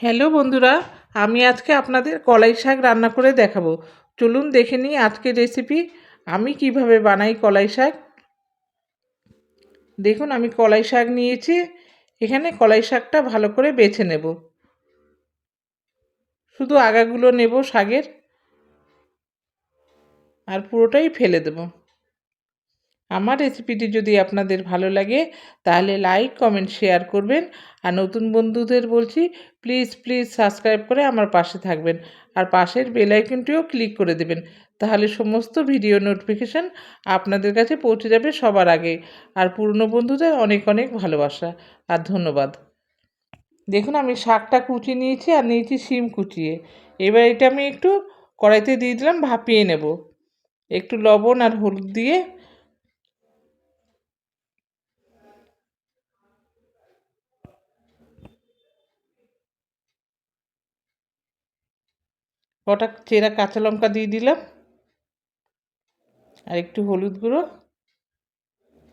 Hello বন্ধুরা, আমি আজকে আপনাদের কলাই শাক রান্না করে দেখাবো। চলুন দেখে নিই আজকের রেসিপি আমি কীভাবে বানাই কলাই শাক। দেখুন, আমি কলাই শাক নিয়েছি। এখানে কলাই শাকটা ভালো করে বেছে নেব। শুধু আগাগুলো নেব শাকের। আর পুরোটাই ফেলে দেব। আমার রেসিপিটি যদি আপনাদের ভালো লাগে, তাহলে লাইক কমেন্ট শেয়ার করবেন। আর নতুন বন্ধুদের বলছি প্লিজ প্লিজ সাবস্ক্রাইব করে আমার পাশে থাকবেন। আর পাশের বেল আইকনটিও ক্লিক করে দেবেন। তাহলে সমস্ত ভিডিও নোটিফিকেশান আপনাদের কাছে পৌঁছে যাবে সবার আগে। আর পুরনো বন্ধুদের অনেক অনেক ভালোবাসা। আর ধন্যবাদ। দেখুন, আমি শাকটা কুচিয়ে নিয়েছি আর নিয়েছি শিম কুচিয়ে। এবার এটা আমি একটু কড়াইতে দিয়ে দিলাম, ভাপিয়ে নেব। একটু লবণ আর হলুদ দিয়ে কটা চেরা কাঁচা লঙ্কা দিয়ে দিলাম। আর একটু হলুদ গুঁড়ো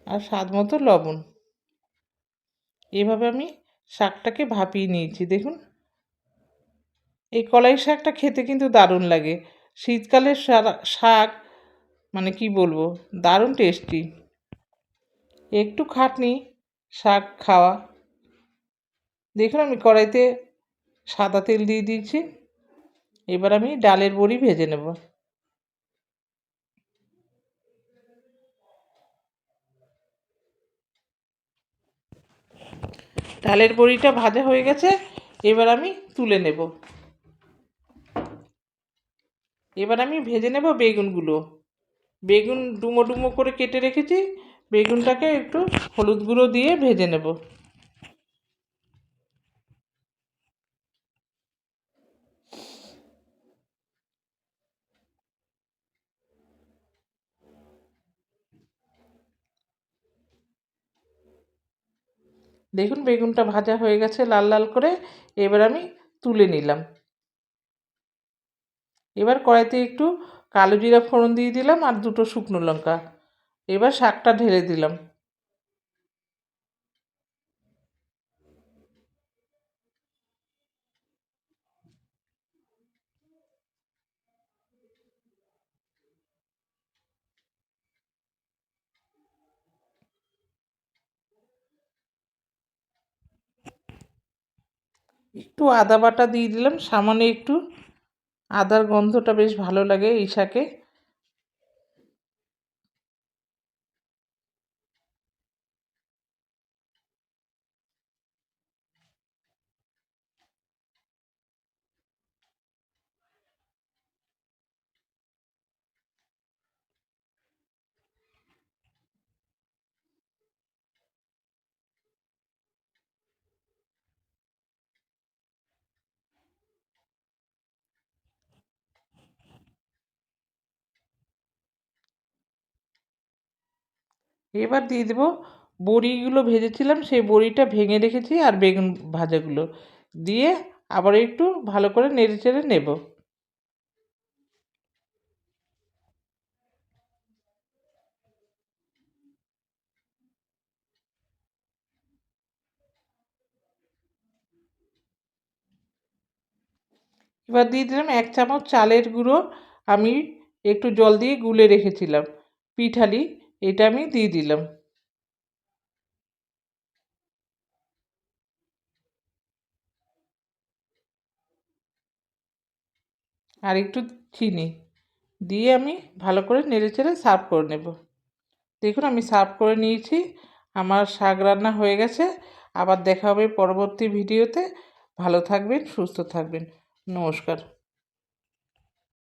আর স্বাদ মতো লবণ। এভাবে আমি শাকটাকে ভাপিয়ে নিয়েছি, দেখুন। এই কলাই শাকটা খেতে কিন্তু দারুণ লাগে। শীতকালের শাক মানে কি বলব, দারুণ টেস্টি। একটু খাটনি, শাক খাওয়া। দেখুন আমি কড়াইতে সাদা তেল দিয়ে দিয়েছি। এবার আমি ডালের বড়ি ভেজে নেব। ডালের বড়িটা ভাজা হয়ে গেছে, এবার আমি তুলে নেব। এবার আমি ভেজে নেব বেগুনগুলো। বেগুন ডুমো ডুমো করে কেটে রেখেছি, বেগুনটাকে একটু হলুদ গুঁড়ো দিয়ে ভেজে নেব। দেখুন বেগুনটা ভাজা হয়ে গেছে লাল লাল করে, এবার আমি তুলে নিলাম। এবার কড়াইতে একটু কালো জিরা ফোড়ন দিয়ে দিলাম আর দুটো শুকনো লঙ্কা। এবার শাকটা ঢেলে দিলাম। একটু আদা বাটা দিয়ে দিলাম সামান্য একটু আদার গন্ধটা বেশ ভালো লাগে এই শাকে এবার দিয়ে দেবো বড়িগুলো ভেজেছিলাম, সেই বড়িটা ভেঙে রেখেছি আর বেগুন ভাজাগুলো। দিয়ে আবার একটু ভালো করে নেড়ে চেড়ে নেব। এবার দিয়ে দিলাম এক চামচ চালের গুঁড়ো। আমি একটু জল দিয়ে গুলে রেখেছিলাম। পিঠালি এটা আমি দিয়ে দিলাম। আর একটু চিনি দিয়ে আমি ভালো করে নেড়ে চেড়ে সার্ভ করে নেব। দেখুন আমি সার্ভ করে নিয়েছি, আমার শাক রান্না হয়ে গেছে। আবার দেখা হবে পরবর্তী ভিডিওতে। ভালো থাকবেন, সুস্থ থাকবেন। নমস্কার।